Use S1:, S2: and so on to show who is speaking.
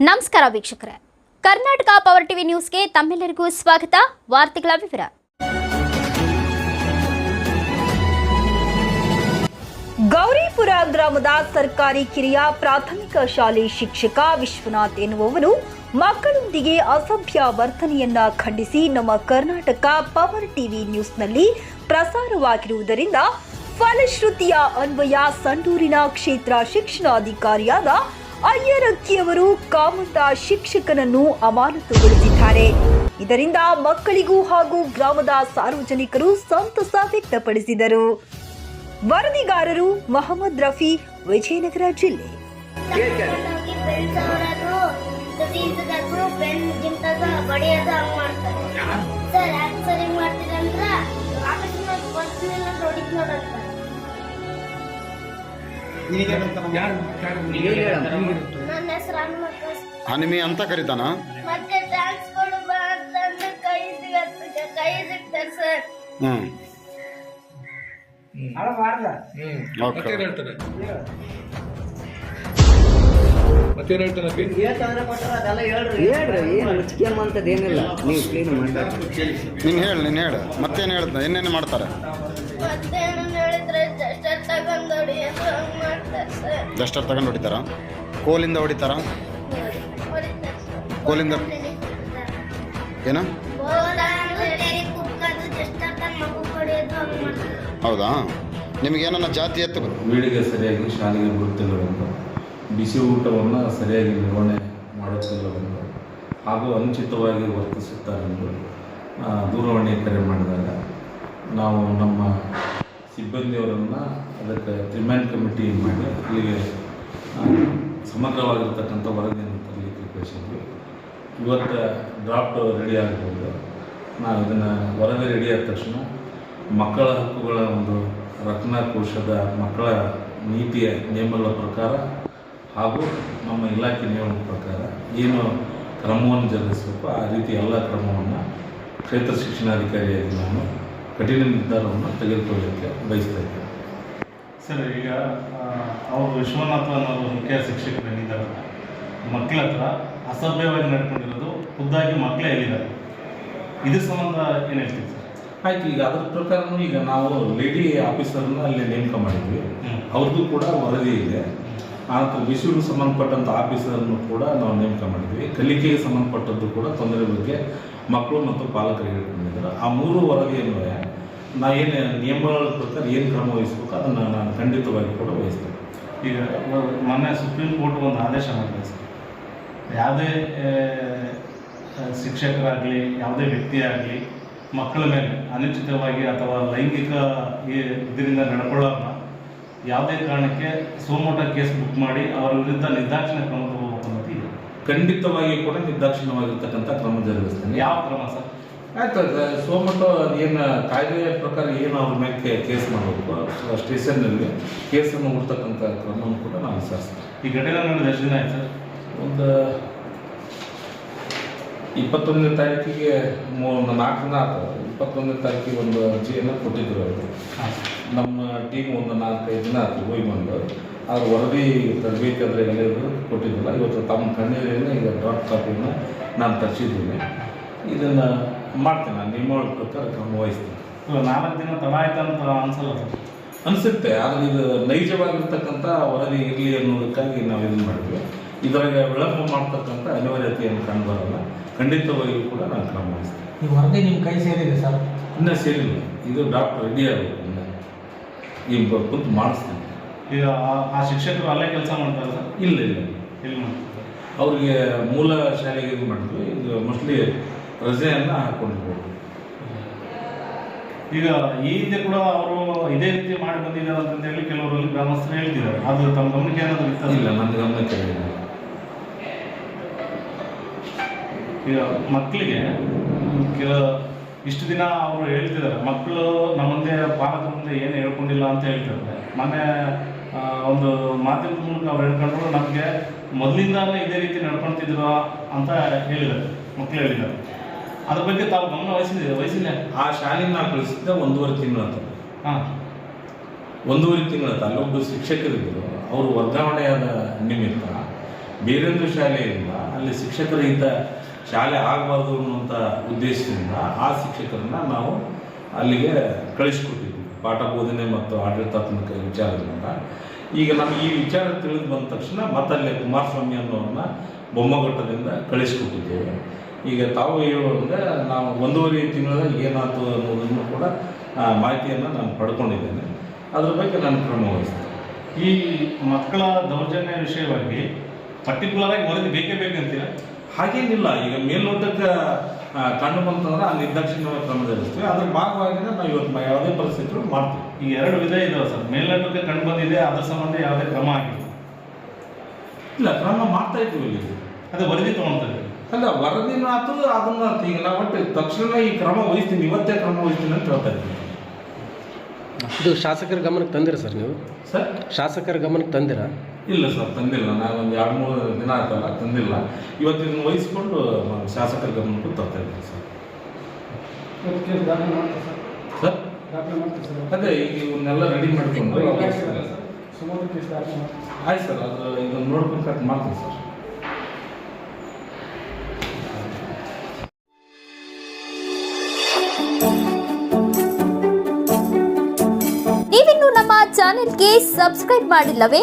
S1: ನಮಸ್ಕಾರ ವೀಕ್ಷಕರೇ. Karnataka power TV ನ್ಯೂಸ್ಗೆ ತಮ್ಮೆಲ್ಲರಿಗೂ ಸ್ವಾಗತ. ವಾರ್ತೆಗಳ ವಿವರ.
S2: ಗೌರಿಪುರ ಗ್ರಾಮದ ಸರ್ಕಾರಿ ಕಿರಿಯ ಪ್ರಾಥಮಿಕ ಶಾಲೆ ಶಿಕ್ಷಕ ವಿಶ್ವನಾಥ್ ಎನ್ನುವವರು ಮಕ್ಕಳೊಂದಿಗೆ ಅಸಭ್ಯ ವರ್ತನೆಯನ್ನ ಖಂಡಿಸಿ ನಮ್ಮ ಕರ್ನಾಟಕ ಪವರ್ ಟಿವಿ ನ್ಯೂಸ್ನಲ್ಲಿ ಪ್ರಸಾರವಾಗಿರುವುದರಿಂದ ಫಲಶ್ರುತಿಯ ಅನ್ವಯ ಸಂಡೂರಿನ ಕ್ಷೇತ್ರ ಶಿಕ್ಷಣಾಧಿಕಾರಿಯಾದ ಅಯ್ಯರಕ್ಕಿಯವರು ಕಾಮಂತ ಶಿಕ್ಷಕನನ್ನು ಅಮಾನತುಗೊಳಿಸಿದ್ದಾರೆ. ಇದರಿಂದ ಮಕ್ಕಳಿಗೂ ಹಾಗೂ ಗ್ರಾಮದ ಸಾರ್ವಜನಿಕರು ಸಂತಸ ವ್ಯಕ್ತಪಡಿಸಿದರು. ವರದಿಗಾರರು ಮೊಹಮ್ಮದ್ ರಫಿ ವಿಜಯನಗರ ಜಿಲ್ಲೆ.
S3: ಸರ್ ಸರಿ ಮಾಡ್ತೀರಂದ್ರೆ? ಆಮೇಲೆ ಬರ್ತೀನಿ ಜಿಂತಾಗ ಬಡಿಯೋದು ಹಂಗ್
S4: ಹನಿಮಿ ಅಂತ ಕರೀತಾನ?
S3: ಹ್ಮ್. ಡ್ಯಾನ್ಸ್
S5: ಹೇಳ್ತಾನೆ ಹೇಳ್ತಾನೆ ಅಪ್ಪಿ?
S6: ಹೇಳ್ರಿ. ಏನು ಮುಚ್ಕೊಂಬಂತದ್ದು ಏನಿಲ್ಲ. ನೀವು ಕ್ಲೀನ್ ಮಾಡಿ
S4: ನೀನು ಹೇಳು ನೀನು ಹೇಳು. ಮತ್ತೇನು ಹೇಳ್ದ? ಏನೇನು ಮಾಡ್ತಾರೆ?
S3: ಮತ್ತೆ
S4: ಡಸ್ಟರ್ ತಗೊಂಡು ಹೊಡಿತಾರ? ಕೋಲಿಂದ ಹೊಡಿತಾರ? ಕೋಲಿಂದ ಏನು? ಹೌದಾ? ನಿಮಗೇನ ಜಾತಿ ಎತ್ತು
S7: ಸರಿಯಾಗಿ ಶಾಲೆಗೆ ಬರುತ್ತಿಲ್ಲವೆಂದು ಬಿಸಿ ಊಟವನ್ನು ಸರಿಯಾಗಿ ನಿರ್ವಹಣೆ ಮಾಡುತ್ತಿಲ್ಲವೆಂದು ಹಾಗೂ ಅನುಚಿತವಾಗಿ ವರ್ತಿಸುತ್ತಾರೆಂದು ದೂರವಾಣಿ ಕರೆ ಮಾಡಿದಾಗ ನಾವು ನಮ್ಮ ಸಿಬ್ಬಂದಿಯವರನ್ನು ಅದಕ್ಕೆ ತ್ರಿಮ್ಯಾನ್ ಕಮಿಟಿ ಮಾಡಿ ಅಲ್ಲಿಗೆ ಸಮಗ್ರವಾಗಿರ್ತಕ್ಕಂಥ ವರದಿಯನ್ನು ತರಲಿಕ್ಕೆ ಕಳಿಸಿದ್ವಿ. ಇವತ್ತು ಡ್ರಾಫ್ಟ್ ರೆಡಿ ಆಗಬಹುದು ನಾವು ಇದನ್ನು ವರದಿ ರೆಡಿ ಆದ ತಕ್ಷಣ ಮಕ್ಕಳ ಹಕ್ಕುಗಳ ಒಂದು ರಕ್ಷಣಾ ಕೋಶದ ಮಕ್ಕಳ ನೀತಿಯ ನಿಯಮಗಳ ಪ್ರಕಾರ ಹಾಗೂ ನಮ್ಮ ಇಲಾಖೆ ನಿಯಮದ ಪ್ರಕಾರ ಏನು ಕ್ರಮವನ್ನು ಜರುಗಿಸಬೇಕು ಆ ರೀತಿ ಎಲ್ಲ ಕ್ರಮವನ್ನು ಕ್ಷೇತ್ರ ಶಿಕ್ಷಣಾಧಿಕಾರಿಯಾಗಿ ನಾನು ಕಠಿಣ ನಿರ್ಧಾರವನ್ನು ತೆಗೆದುಕೊಳ್ಳಲಿಕ್ಕೆ ಬಯಸ್ತಾ ಇದ್ದೇನೆ.
S8: ಸರ್ ಈಗ ಅವರು ವಿಶ್ವನಾಥ ಅನ್ನೋರು ಮುಖ್ಯ ಶಿಕ್ಷಕರೇನಿದ್ದಾರೆ ಮಕ್ಕಳ ಹತ್ರ ಅಸಭ್ಯವಾಗಿ ನಡ್ಕೊಂಡಿರೋದು ಖುದ್ದಾಗಿ ಮಕ್ಕಳೇ ಹೇಳಿದ್ದಾರೆ. ಇದ್ರ ಸಂಬಂಧ ಏನು ಹೇಳ್ತೀವಿ ಸರ್?
S7: ಆಯ್ತು ಈಗ ಅದ್ರ ಪ್ರಕಾರನೂ ಈಗ ನಾವು ಲೇಡಿ ಆಫೀಸರ್ನ ಅಲ್ಲಿ ನೇಮಕ ಮಾಡಿದ್ವಿ. ಅವ್ರದ್ದು ಕೂಡ ವರದಿ ಇದೆ. ಆನಂತರ ವಿಷಯಕ್ಕೆ ಸಂಬಂಧಪಟ್ಟಂಥ ಆಫೀಸರನ್ನು ಕೂಡ ನಾವು ನೇಮಕ ಮಾಡಿದ್ವಿ. ಕಲಿಕೆಗೆ ಸಂಬಂಧಪಟ್ಟದ್ದು ಕೂಡ ತೊಂದರೆ ಬಗ್ಗೆ ಮಕ್ಕಳು ಮತ್ತು ಪಾಲಕರಿಗೆ ಹೇಳ್ಕೊಂಡಿದ್ದಾರೆ. ಆ ಮೂರು ವರದಿಯನ್ನು ನಾ ಏನು ನಿಯಮಗಳ ಪ್ರಕಾರ ಏನು ಕ್ರಮ ವಹಿಸಬೇಕು ಅದನ್ನು ನಾನು ಖಂಡಿತವಾಗಿ ಕೂಡ ವಹಿಸ್ತೇನೆ.
S8: ಈಗ ಮೊನ್ನೆ ಸುಪ್ರೀಂ ಕೋರ್ಟ್ ಒಂದು ಆದೇಶ ಮಾಡಿದೆ ಸರ್. ಯಾವುದೇ ಶಿಕ್ಷಕರಾಗಲಿ, ಯಾವುದೇ ವ್ಯಕ್ತಿ ಆಗಲಿ ಮಕ್ಕಳ ಮೇಲೆ ಅನುಚಿತವಾಗಿ ಅಥವಾ ಲೈಂಗಿಕ ಇದರಿಂದ ನಡ್ಕೊಳ್ಳೋರ್ನ ಯಾವುದೇ ಕಾರಣಕ್ಕೆ ಸೋಮೋಟ ಕೇಸ್ ಬುಕ್ ಮಾಡಿ ಅವರ ವಿರುದ್ಧ ನಿರ್ದಾಕ್ಷಿಣ್ಯ ಕ್ರಮ ತಗೋಬೇಕು ಅನ್ನೋದು ಇದೆ.
S7: ಖಂಡಿತವಾಗಿ ಕೂಡ ನಿರ್ದಾಕ್ಷಿಣ್ಯವಾಗಿರ್ತಕ್ಕಂಥ ಕ್ರಮ ಜರುಗಿಸ್ತೇನೆ
S8: ಯಾವ ಕ್ರಮ ಸರ್?
S7: ಆಯ್ತು ಸೋಮಟ್ಟು ಏನು ಕಾಯ್ದೆಯ ಪ್ರಕಾರ ಏನು ಅವ್ರ ಮೇಲೆ ಕೇಸ್ ಮಾಡಬೇಕು ಸ್ಟೇಷನ್ನಲ್ಲಿ ಕೇಸನ್ನು ಹುಡ್ತಕ್ಕಂಥ ಕ್ರಮವನ್ನು ಕೂಡ ನಾವು ಸರ್
S8: ಈ ಘಟನೆ ನಡೆದ ಎಷ್ಟು ದಿನ ಆಯ್ತು ಸರ್?
S7: ಒಂದು ಇಪ್ಪತ್ತೊಂದನೇ ತಾರೀಕಿಗೆ ಮೂ- ನಾಲ್ಕು ದಿನ ಆಯ್ತು ಇಪ್ಪತ್ತೊಂದನೇ ತಾರೀಕಿಗೆ ಒಂದು ಅರ್ಜಿಯನ್ನು ಕೊಟ್ಟಿದ್ರು ಅವರು. ನಮ್ಮ ಟೀಮ್ ಒಂದು ನಾಲ್ಕೈದು ದಿನ ಆಯ್ತು ಹೋಗಿ ಬಂದು. ಅವ್ರ ವರದಿ ತರಬೇತಿ ಅಂದರೆ ಎಲ್ಲರಿಗೂ ಕೊಟ್ಟಿದ್ದಿಲ್ಲ ಇವತ್ತು ತಮ್ಮ ಕಣ್ಣೀರಿನ ಈಗ ಡಾಟ್ ಕಾಪಿಯನ್ನು ನಾನು ತರಿಸಿದ್ದೀನಿ. ಇದನ್ನು ಮಾಡ್ತೇನೆ ನಾನು ನಿಮ್ಮ ಪ್ರಕಾರ ಕ್ರಮ ವಹಿಸ್ತೀನಿ.
S8: ನಾಲ್ಕು ದಿನ ತಡ ಅಂತ ಅನ್ಸಲ್ಲ
S7: ಅನಿಸುತ್ತೆ ಆದರೆ ಇದು ನೈಜವಾಗಿರ್ತಕ್ಕಂಥ ವರದಿ ಇರಲಿ ಅನ್ನೋದಕ್ಕಾಗಿ ನಾವು ಇದನ್ನು ಮಾಡಿದ್ವಿ. ಇದರಾಗ ವಿಳಂಬ ಮಾಡ್ತಕ್ಕಂಥ ಅನಿವಾರ್ಯತೆಯನ್ನು ಕಂಡುಬರಲ್ಲ ಖಂಡಿತವಾಗಿಯೂ ಕೂಡ ನಾನು ಕ್ರಮ ವಹಿಸ್ತೇನೆ
S9: ಈ ವರದಿ ನಿಮ್ಮ ಕೈ ಸೇರಿದೆ ಸರ್.
S7: ಇನ್ನೂ ಸೇರಿಲ್ಲ. ಇದು ಡಾಕ್ಟರ್ ರೆಡಿ ಆಗಬೇಕು ಇನ್ನು ಈಗ ಬ- ಕುಂತು ಮಾಡಿಸ್ತೇನೆ.
S8: ಈಗ ಆ- ಆ ಶಿಕ್ಷಕರು ಅಲ್ಲೇ ಕೆಲಸ ಮಾಡ್ತಾರೆ ಸರ್?
S7: ಇಲ್ಲ ಇಲ್ಲ.
S8: ಇಲ್ಲಿ ಮಾಡ್ತಾರೆ?
S7: ಅವ್ರಿಗೆ ಮೂಲ ಶಾಲೆಗೆ ಇದು ಮಾಡಿದ್ವಿ. ಇದು ಮೋಸ್ಟ್ಲಿ ರಜೆಯನ್ನು ಹಾಕ್ಕೊಂಡಿರ್ಬೋದು
S8: ಈಗ ಈ ಹಿಂದೆ ಕೂಡ ಅವರು ಇದೇ ರೀತಿ ಮಾಡಿ ಬಂದಿದ್ದಾರೆ ಅಂತ ಹೇಳಿ ಕೆಲವರಲ್ಲಿ ಗ್ರಾಮಸ್ಥರು ಹೇಳ್ತಿದ್ದಾರೆ. ಅದು ತಮ್ಮ ಗಮನಕ್ಕೆ ಏನಾದರೂ ಇರ್ತದೆ
S7: ಇಲ್ಲ ನನ್ನ ಗಮನಕ್ಕೆ ಇಲ್ಲ.
S8: ಮಕ್ಕಳಿಗೆ ಕೆಲ ಇಷ್ಟು ದಿನ ಅವರು ಹೇಳ್ತಿದ್ದಾರೆ ಮಕ್ಕಳು ನಮ್ಮ ಮುಂದೆ ಪಾಲಕರ ಮುಂದೆ ಏನು ಹೇಳ್ಕೊಂಡಿಲ್ಲ ಅಂತ ಹೇಳ್ತಿದ್ದಾರೆ. ಮೊನ್ನೆ ಒಂದು ಮಾಧ್ಯಮದ ಮೂಲಕ ಅವ್ರು ಹೇಳ್ಕೊಂಡ್ರು ನಮಗೆ ಮೊದಲಿಂದಾನೇ ಇದೇ ರೀತಿ ನಡ್ಕೊಳ್ತಿದ್ರು ಅಂತ ಹೇಳಿದ್ದಾರೆ ಮಕ್ಕಳು ಹೇಳಿದ್ದಾರೆ. ಅದ್ರ ಬಗ್ಗೆ ತಾವು ಗಮನ ವಹಿಸಿದ್ರೆ ವಹಿಸಿಲ್ಲ.
S7: ಆ ಶಾಲೆಯಿಂದ ನಾವು ಕಳಿಸಿದ್ದೆ ಒಂದೂವರೆ ತಿಂಗಳು ಅಂತ
S8: ಹಾಂ.
S7: ಒಂದೂವರೆ ತಿಂಗಳ ಅಲ್ಲೊಬ್ಬ ಶಿಕ್ಷಕರಿದ್ದರು. ಅವರು ವರ್ಗಾವಣೆಯಾದ ನಿಮಿತ್ತ ಬೇರೊಂದು ಶಾಲೆಯಿಂದ ಅಲ್ಲಿ ಶಿಕ್ಷಕರಹಿತ ಶಾಲೆ ಆಗಬಾರ್ದು ಅನ್ನುವಂಥ ಉದ್ದೇಶದಿಂದ ಆ ಶಿಕ್ಷಕರನ್ನ ನಾವು ಅಲ್ಲಿಗೆ ಕಳಿಸ್ಕೊಟ್ಟಿದ್ವಿ. ಪಾಠ ಬೋಧನೆ ಮತ್ತು ಆಡಳಿತಾತ್ಮಕ ವಿಚಾರದಿಂದ. ಈಗ ನಮಗೆ ಈ ವಿಚಾರ ತಿಳಿದು ಬಂದ ತಕ್ಷಣ ಮತ್ತಲ್ಲೇ ಕುಮಾರಸ್ವಾಮಿ ಅನ್ನೋರನ್ನ ಬೊಮ್ಮಗಟ್ಟದಿಂದ ಕಳಿಸ್ಕೊಟ್ಟಿದ್ದೇವೆ. ಈಗ ತಾವು ಹೇಳುವಂಗೆ ನಾವು ಒಂದೂವರೆ ತಿಂಗಳ ಏನಾಯ್ತು ಅನ್ನೋದನ್ನು ಕೂಡ ಮಾಹಿತಿಯನ್ನು ನಾನು ಪಡ್ಕೊಂಡಿದ್ದೇನೆ. ಅದ್ರ ಬಗ್ಗೆ ನಾನು ಕ್ರಮ
S8: ಈ ಮಕ್ಕಳ ದೌರ್ಜನ್ಯ ವಿಷಯವಾಗಿ ಪರ್ಟಿಕ್ಯುಲರ್ ಆಗಿ ವರದಿ ಬೇಕೇ ಬೇಕಂತೀರಾ
S7: ಹಾಗೇನಿಲ್ಲ ಈಗ ಮೇಲ್ನೋಟಕ್ಕೆ ಕಂಡು ಬಂತಂದ್ರೆ ಆ ನಿರ್ದಾಕ್ಷಿಣ್ಯ ಕ್ರಮ ಜರುಗಿಸ್ತೀವಿ ಅದ್ರ ಭಾಗವಾಗಿ ನಾವು ಇವತ್ತು ಯಾವುದೇ ಪರಿಸ್ಥಿತಿಗಳು ಮಾಡ್ತೀವಿ.
S8: ಈ ಎರಡು ವಿಧ ಇದಾವೆ ಸರ್. ಮೇಲ್ನೋಟಕ್ಕೆ ಕಂಡು ಬಂದಿದೆ ಅದ್ರ ಸಂಬಂಧ ಯಾವುದೇ ಕ್ರಮ ಆಗಿಲ್ಲ.
S7: ಇಲ್ಲ ಕ್ರಮ ಮಾಡ್ತಾ ಇದ್ದೀವಿ ಇಲ್ಲಿ.
S8: ಅದೇ ವರದಿ ತಗೊಳ್ತಾರೆ
S7: ಅಲ್ಲ ವರದಿನೂ ಆತು ಅದನ್ನ ಈಗ ನಾವು ಒಟ್ಟು ತಕ್ಷಣ ಈ ಕ್ರಮ ವಹಿಸ್ತೀನಿ ಇವತ್ತೇ ಕ್ರಮ ವಹಿಸ್ತೀನಿ ಅಂತ ಹೇಳ್ತಾ ಇದ್ದೀನಿ
S9: ಇದು ಶಾಸಕರ ಗಮನಕ್ಕೆ ತಂದಿರ ಸರ್ ನೀವು?
S7: ಸರ್?
S9: ಶಾಸಕರ ಗಮನಕ್ಕೆ ತಂದಿರಾ?
S7: ಇಲ್ಲ ಸರ್ ತಂದಿಲ್ಲ. ನಾನು ಒಂದು ಎರಡು ಮೂರು ದಿನ ಆಯ್ತಲ್ಲ ತಂದಿಲ್ಲ. ಇವತ್ತು ಇದನ್ನು ವಹಿಸ್ಕೊಂಡು ನಾನು ಶಾಸಕರ ಗಮನಕ್ಕೂ ತರ್ತಾ ಇದ್ದೀನಿ ಸರ್. ಸರ್? ಅದೇ ಈಗ ಇವನ್ನೆಲ್ಲ ರೆಡಿ ಮಾಡಿಕೊಂಡು ಆಯ್ತು ಸರ್ ಅದು ಇದನ್ನು ನೋಡ್ಕೊಂಡು ಕಟ್ ಮಾಡ್ತೀನಿ ಸರ್.
S1: ನೀವಿನ್ನು ನಮ್ಮ ಚಾನೆಲ್ಗೆ ಸಬ್ಸ್ಕ್ರೈಬ್ ಮಾಡಿಲ್ಲವೇ?